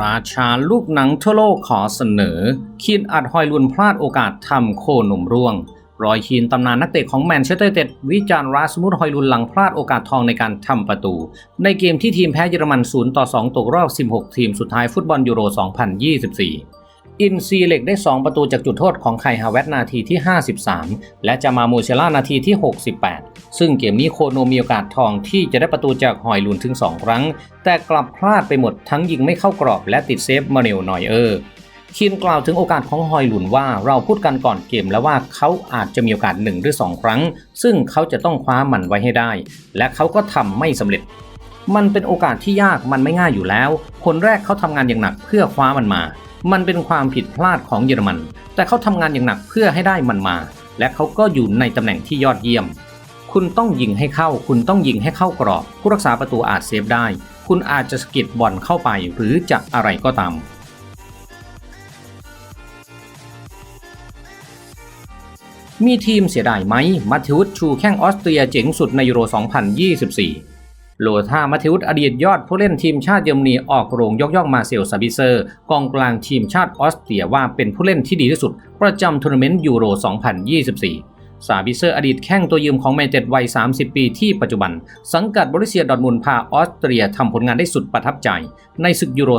ราชาลูกหนังทั่วโลกขอเสนอ คีนอัดฮอยลุนพลาดโอกาสทำโคหนุ่มร่วง รอยคีนตำนานนักเตะของแมนเชสเตอร์เต็ดวิจารณ์ราสมุดฮอยลุนหลังพลาดโอกาสทองในการทำประตู ในเกมที่ทีมแพ้เยอรมัน 0 ต่อ 2 ตกรอบ 16 ทีมสุดท้ายฟุตบอลยูโร 2024 อินซีเล็กได้ 2 ประตูจากจุดโทษของไคฮาเวตนาทีที่ 53 และจามาโมเชล่านาทีที่ 68 ซึ่งเกมนี้โคโนมีโอกาสทองที่จะได้ประตูจากฮอยลุนถึง 2 ครั้ง แต่กลับพลาดไปหมดทั้งยิงไม่เข้ากรอบและติดเซฟมาเนลนอยเออร์คินกล่าวถึงโอกาสของฮอยลุนว่าเราพูดกันก่อนเกมแล้วว่าเขาอาจจะมีโอกาสหนึ่งหรือสองครั้ง ซึ่งเขาจะต้องคว้ามันไว้ให้ได้ และเขาก็ทำไม่สำเร็จ มันเป็นโอกาสที่ยากมันไม่ง่ายอยู่แล้ว คนแรกเขาทำงานอย่างหนักเพื่อคว้ามันมา มันเป็นความผิดพลาดของเยอรมัน แต่เขาทำงานอย่างหนักเพื่อให้ได้มันมา และเขาก็อยู่ในตำแหน่งที่ยอดเยี่ยม คุณต้องยิงให้เข้า คุณต้องยิงให้เข้ากรอบ ผู้รักษาประตูอาจเซฟได้ คุณอาจจะสกิดบอลเข้าไปหรือจะอะไรก็ตามมีทีมเสียดายไหมมัธวุฒชูแข้งออสเตรียเจ๋งสุดในยูโร 2024 โลธามัธวุฒอดีตยอดผู้เล่นทีมชาติเยอรมนีออกโรงยกย่องมาเซลซาบิเซอร์ กองกลางทีมชาติออสเตรียว่าเป็นผู้เล่นที่ดีที่สุด ประจำทัวร์นาเมนต์ยูโร 2024ซาบิเซอร์อดีตแข้งตัวยืมของแมนเชสเตอร์วัย 30 ปีที่ปัจจุบัน สังกัดบริเซียดอทมุนพาออสเตรียทำผลงานได้สุดประทับใจ ในศึกยูโร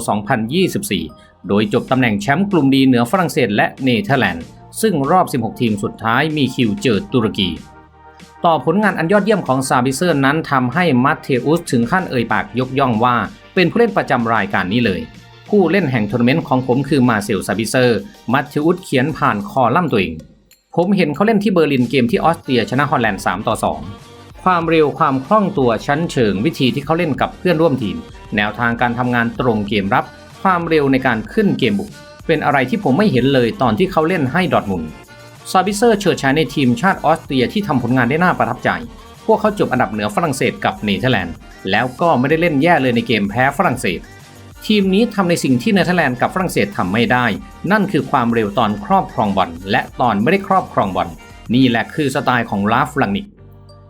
2024 โดยจบตำแหน่งแชมป์กลุ่มดีเหนือฝรั่งเศสและเนเธอร์แลนด์ ซึ่งรอบ 16 ทีมสุดท้ายมีคิวเจอตุรกี ต่อผลงานอันยอดเยี่ยมของซาบิเซอร์นั้นทำให้มัตเทอุสถึงขั้นเอ่ยปากยกย่องว่า เป็นผู้เล่นประจำรายการนี้เลย ผู้เล่นแห่งทัวร์นาเมนต์ของผมคือมาเซลซาบิเซอร์ มัตเทอุสเขียนผ่านคอลัมน์ตัวเอง ผมเห็นเขาเล่นที่เบอร์ลินเกมที่ออสเตรียชนะฮอลแลนด์3ต่อ2 ความเร็วความคล่องตัวชั้นเชิงวิธีที่เขาเล่นกับเพื่อนร่วมทีม แนวทางการทำงานตรงเกมรับ ความเร็วในการขึ้นเกมบุกเป็นอะไรที่ผมไม่เห็นเลยตอนที่เขาเล่นให้ดอทมุน ซาบิเซอร์เฉิดฉายในทีมชาติออสเตรียที่ทำผลงานได้น่าประทับใจ พวกเขาจบอันดับเหนือฝรั่งเศสกับเนเธอร์แลนด์ แล้วก็ไม่ได้เล่นแย่เลยในเกมแพ้ฝรั่งเศส ทีมนี้ทำในสิ่งที่เนเธอร์แลนด์กับฝรั่งเศสทำไม่ได้ นั่นคือความเร็วตอนครอบครองบอลและตอนไม่ได้ครอบครองบอลนี่แหละคือสไตล์ของลาฟลังนิก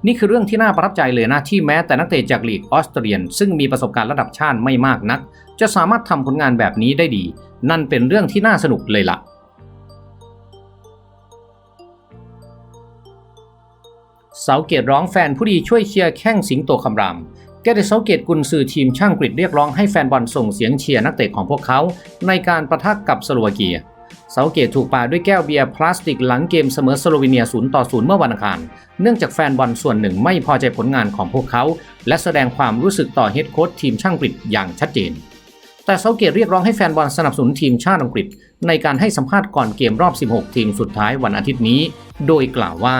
นี่คือเรื่องที่น่าประทับใจเลยนะที่แม้แต่นักเตะจากลีกออสเตรียน ซึ่งมีประสบการณ์ระดับชาติไม่มากนัก จะสามารถทำผลงานแบบนี้ได้ดี นั่นเป็นเรื่องที่น่าสนุกเลยล่ะ เสาเกตร้องแฟนผู้ดีช่วยเชียร์แข้งสิงโตคำรามแกเดเสาเกตกุนซือทีมช่างกรีเรียกร้องให้แฟนบอลส่งเสียงเชียร์นักเตะของพวกเขา ในการประทะกกับสโลวาเกียเสาเกตถูกปาด้วยแก้วเบียร์พลาสติกหลังเกมเสมอสโลวีเนีย0ต่อ0เมื่อวันอังคาร เนื่องจากแฟนบอลส่วนหนึ่งไม่พอใจผลงานของพวกเขา และแสดงความรู้สึกต่อเฮดโค้ชทีมช่างกรีอย่างชัดเจน แต่เซาเกตเรียกร้องให้แฟนบอลสนับสนุนทีมชาติอังกฤษ ในการให้สัมภาษณ์ก่อนเกมรอบ 16 ทีมสุดท้ายวันอาทิตย์นี้ โดยกล่าวว่า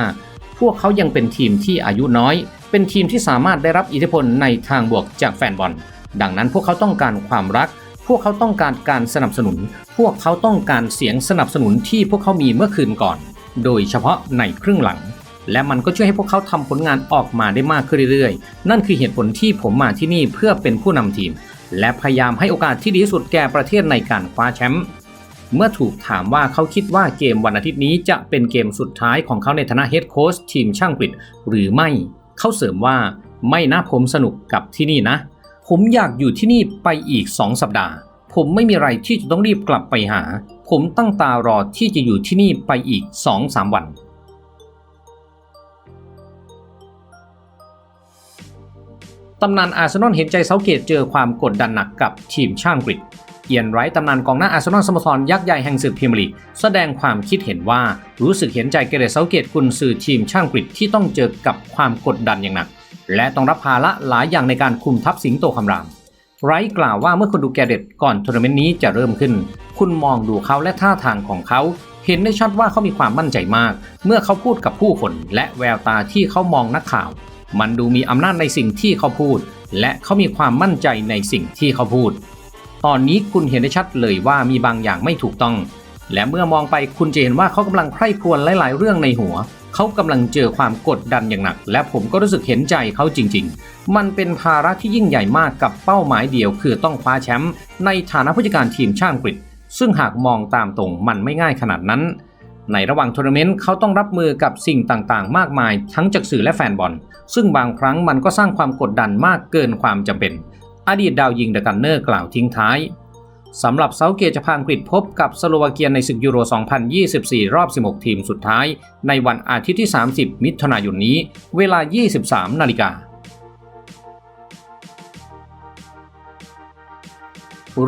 พวกเขายังเป็นทีมที่อายุน้อย เป็นทีมที่สามารถได้รับอิทธิพลในทางบวกจากแฟนบอล ดังนั้นพวกเขาต้องการความรัก พวกเขาต้องการการสนับสนุน พวกเขาต้องการเสียงสนับสนุนที่พวกเขามีเมื่อคืนก่อน โดยเฉพาะในครึ่งหลัง และมันก็ช่วยให้พวกเขาทำผลงานออกมาได้มากขึ้นเรื่อยๆ นั่นคือเหตุผลที่ผมมาที่นี่เพื่อเป็นผู้นำทีม และพยายามให้โอกาสที่ดีที่สุดแก่ประเทศในการคว้าแชมป์ เมื่อถูกถามว่าเขาคิดว่าเกมวันอาทิตย์นี้จะเป็นเกมสุดท้ายของเขาในฐานะเฮดโค้ชทีมช่างกฤษหรือไม่ เขาเสริมว่าไม่นะผมสนุกกับที่นี่นะ ผมอยากอยู่ที่นี่ไปอีก 2 สัปดาห์ ผมไม่มีอะไรที่จะต้องรีบกลับไปหา ผมตั้งตารอที่จะอยู่ที่นี่ไปอีก 2-3 วันตำนานอาร์เซนอลเห็นใจเซาเกตเจอความกดดันหนักกับทีมช่างกฤษ เอียนไรท์ตำนานกองหน้าอาร์เซนอลสโมสรยักษ์ใหญ่แห่งศึกพรีเมียร์ลีกแสดงความคิดเห็นว่ารู้สึกเห็นใจเกเรตเซาเกตกุนซือทีมช่างกฤษที่ต้องเจอกับความกดดันอย่างหนัก และต้องรับภาระหลายอย่างในการคุมทัพสิงโตคำราม ไรท์กล่าวว่าเมื่อคุณดูแกเรตก่อนทัวร์นาเมนต์นี้จะเริ่มขึ้น คุณมองดูเขาและท่าทางของเขา เห็นได้ชัดว่าเขามีความมั่นใจมาก เมื่อเขาพูดกับผู้คน และแววตาที่เขามองนักข่าว มันดูมีอำนาจในสิ่งที่เขาพูด และเขามีความมั่นใจในสิ่งที่เขาพูด ตอนนี้คุณเห็นได้ชัดเลยว่ามีบางอย่างไม่ถูกต้อง และเมื่อมองไปคุณจะเห็นว่าเขากำลังใคร่ครวญหลาย ๆ เรื่องในหัว เขากำลังเจอความกดดันอย่างหนัก และผมก็รู้สึกเห็นใจเขาจริง ๆ มันเป็นภาระที่ยิ่งใหญ่มากกับเป้าหมายเดียว คือต้องคว้าแชมป์ในฐานะผู้จัดการทีมชาติอังกฤษ ซึ่งหากมองตามตรงมันไม่ง่ายขนาดนั้น ในระหว่างทัวร์นาเมนต์เขาต้องรับมือกับสิ่งต่าง ๆ มากมาย ทั้งจากสื่อและแฟนบอล ซึ่งบางครั้งมันก็สร้างความกดดันมากเกินความจำเป็น อดีตดาวยิงเดอะกันเนอร์กล่าวทิ้งท้ายสำหรับเซาเกตจะพาอังกฤษพบกับสโลวาเกียในศึกยูโร 2024 รอบ 16 ทีมสุดท้าย ในวันอาทิตย์ที่ 30 มิถุนายนนี้ เวลา 23 นาฬิกา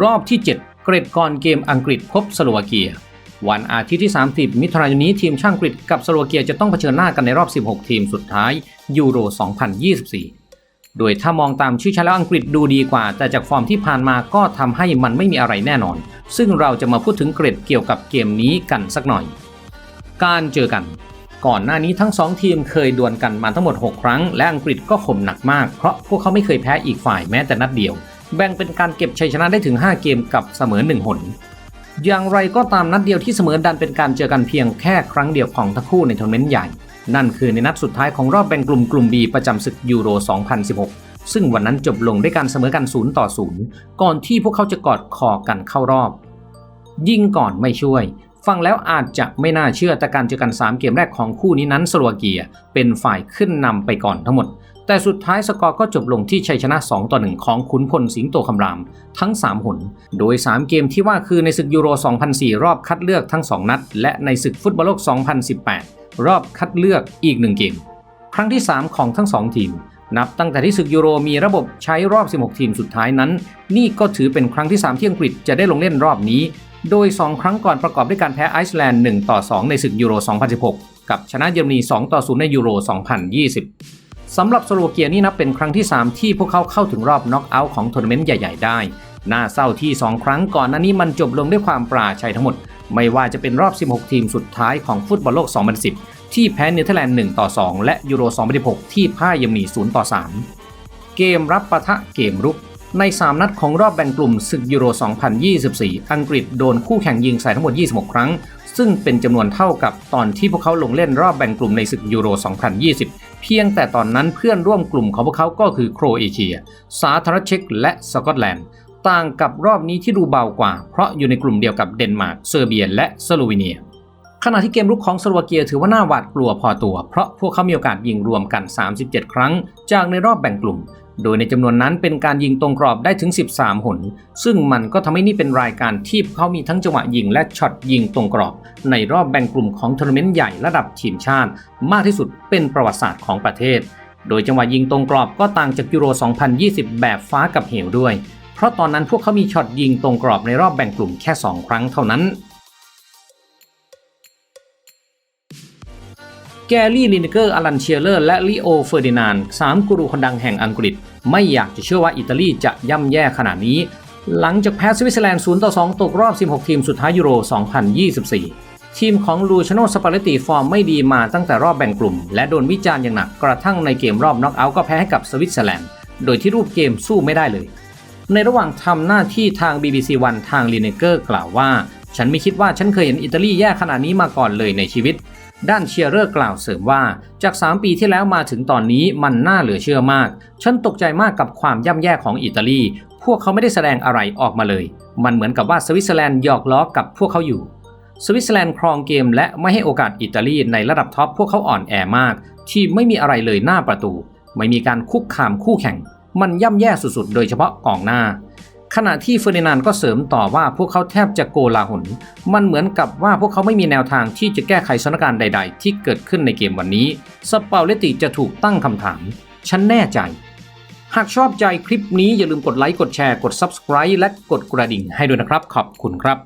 รอบที่ 7 เกรดก่อนเกมอังกฤษพบสโลวาเกีย วันอาทิตย์ที่ 30 มิถุนายนนี้ทีมช่างอังกฤษกับสโลวาเกียจะต้องเผชิญหน้ากันในรอบ 16 ทีมสุดท้ายยูโร 2024 โดยถ้ามองตามชื่อชั้นแล้วอังกฤษดูดีกว่า แต่จากฟอร์มที่ผ่านมาก็ทำให้มันไม่มีอะไรแน่นอน ซึ่งเราจะมาพูดถึงเกรดเกี่ยวกับเกมนี้กันสักหน่อย การเจอกัน ก่อนหน้านี้ทั้ง 2 ทีมเคยดวลกันมาทั้งหมด 6 ครั้ง และอังกฤษก็ข่มหนักมาก เพราะพวกเขาไม่เคยแพ้อีกฝ่ายแม้แต่นัดเดียว แบ่งเป็นการเก็บชัยชนะได้ถึง 5 เกมกับเสมอ1หนอย่างไรก็ตามนัดเดียวที่เสมอดันเป็นการเจอกันเพียงแค่ครั้งเดียวของทั้งคู่ในทัวร์นาเมนต์ใหญ่ นั่นคือในนัดสุดท้ายของรอบแบ่งกลุ่มกลุ่ม B ประจำศึกยูโร 2016 ซึ่งวันนั้นจบลงด้วยการเสมอกัน 0 ต่อ 0 ก่อนที่พวกเขาจะกอดคอกันเข้ารอบ ยิ่งก่อนไม่ช่วย ฟังแล้วอาจจะไม่น่าเชื่อแต่การเจอกัน 3 เกมแรกของคู่นี้นั้นสโลวาเกียเป็นฝ่ายขึ้นนำไปก่อนทั้งหมด แต่สุดท้ายสกอร์ก็จบลงที่ชัยชนะ 2 ต่อ 1 ของขุนพลสิงโตคำราม ทั้ง 3 หน โดย 3 เกมที่ว่าคือในศึกยูโร 2004 รอบคัดเลือกทั้ง 2 นัด และในศึกฟุตบอลโลก 2018 รอบคัดเลือกอีก1เกม ครั้งที่ 3 ของทั้ง 2 ทีม นับตั้งแต่ที่ศึกยูโรมีระบบใช้รอบ 16 ทีมสุดท้ายนั้น นี่ก็ถือเป็นครั้งที่ 3 ที่อังกฤษจะได้ลงเล่นรอบนี้ โดย 2 ครั้งก่อนประกอบด้วยการแพ้ไอซ์แลนด์1ต่อ 2 ในศึกยูโร 2016 กับชนะเยอรมนี2ต่อ 0 ในยูโร 2020สำหรับสโลวาเกียนี่นับเป็นครั้งที่ 3 ที่พวกเขาเข้าถึงรอบน็อกเอาท์ของทัวร์นาเมนต์ใหญ่ ๆ ได้ น่าเศร้าที่ 2 ครั้งก่อนหน้านี้มันจบลงด้วยความปราชัยทั้งหมด ไม่ว่าจะเป็นรอบ 16 ทีมสุดท้ายของฟุตบอลโลก 2010 ที่แพ้เนเธอร์แลนด์ 1 ต่อ 2 และยูโร 2016 ที่พ่ายเยอรมนี 0 ต่อ 3 เกมรับปะทะเกมรุก ใน 3 นัดของรอบแบ่งกลุ่มศึกยูโร 2024 อังกฤษโดนคู่แข่งยิงใส่ทั้งหมด 26 ครั้ง ซึ่งเป็นจำนวนเท่ากับตอนที่พวกเขาลงเล่นรอบแบ่งกลุ่มในศึกยูโร 2020 เพียงแต่ตอนนั้นเพื่อนร่วมกลุ่มของพวกเขาก็คือโครเอเชีย สาธารณรัฐเช็กและสกอตแลนด์ ต่างกับรอบนี้ที่ดูเบากว่า เพราะอยู่ในกลุ่มเดียวกับเดนมาร์ก เซอร์เบีย และสโลวีเนีย ขณะที่เกมรุกของสโลวาเกียถือว่าน่าหวาดกลัวพอตัว เพราะพวกเขามีโอกาสยิงรวมกัน 37 ครั้ง จากในรอบแบ่งกลุ่ม โดยในจำนวนนั้นเป็นการยิงตรงกรอบได้ถึง 13 หน ซึ่งมันก็ทำให้นี่เป็นรายการที่เขามีทั้งจังหวะยิงและช็อตยิงตรงกรอบ ในรอบแบ่งกลุ่มของทัวร์นาเมนต์ใหญ่ระดับทีมชาติ มากที่สุดเป็นประวัติศาสตร์ของประเทศ โดยจังหวะยิงตรงกรอบก็ต่างจากยูโร 2020 แบบฟ้ากับเหวด้วย เพราะตอนนั้นพวกเขามีช็อตยิงตรงกรอบในรอบแบ่งกลุ่มแค่ 2 ครั้งเท่านั้น แกรี่ลินเกอร์อลันเชียเลอร์ และลิโอเฟอร์ดินานสามกูรูคนดังแห่งอังกฤษ ไม่อยากจะเชื่อว่าอิตาลีจะย่ำแย่ขนาดนี้ หลังจากแพ้สวิตเซอร์แลนด์0ต่อ2ตกรอบ 16 ทีมสุดท้ายยูโร 2024ทีมของลูชโนสปาเลตติฟอร์มไม่ดีมาตั้งแต่รอบแบ่งกลุ่ม และโดนวิจารณ์อย่างหนักกระทั่งในเกมรอบน็อกเอาท์ก็แพ้ให้กับสวิตเซอร์แลนด์ โดยที่รูปเกมสู้ไม่ได้เลย ในระหว่างทำหน้าที่ทาง BBC One ทางลินเกอร์กล่าวว่า ฉันไม่คิดว่าฉันเคยเห็นอิตาลีแย่ขนาดนี้มาก่อนเลยในชีวิต ด้านเชียร์เรอร์กล่าวเสริมว่า จาก 3 ปีที่แล้วมาถึงตอนนี้มันน่าเหลือเชื่อมาก ฉันตกใจมากกับความย่ำแย่ของอิตาลี พวกเขาไม่ได้แสดงอะไรออกมาเลย มันเหมือนกับว่าสวิตเซอร์แลนด์หยอกล้อกับพวกเขาอยู่สวิตเซอร์แลนด์ครองเกมและไม่ให้โอกาสอิตาลีในระดับท็อปพวกเขาอ่อนแอมาก ที่ไม่มีอะไรเลยหน้าประตู ไม่มีการคุกคามคู่แข่ง มันย่ำแย่สุดๆ โดยเฉพาะกองหน้า ขณะที่เฟอร์ดินานด์ก็เสริมต่อว่าพวกเขาแทบจะโกลาหล มันเหมือนกับว่าพวกเขาไม่มีแนวทางที่จะแก้ไขสถานการณ์ใด ๆ ที่เกิดขึ้นในเกมวันนี้ สเปาเลติจะถูกตั้งคำถาม ฉันแน่ใจ หากชอบใจคลิปนี้อย่าลืมกดไลค์ กดแชร์ กด Subscribe และกดกระดิ่งให้ด้วยนะครับ ขอบคุณครับ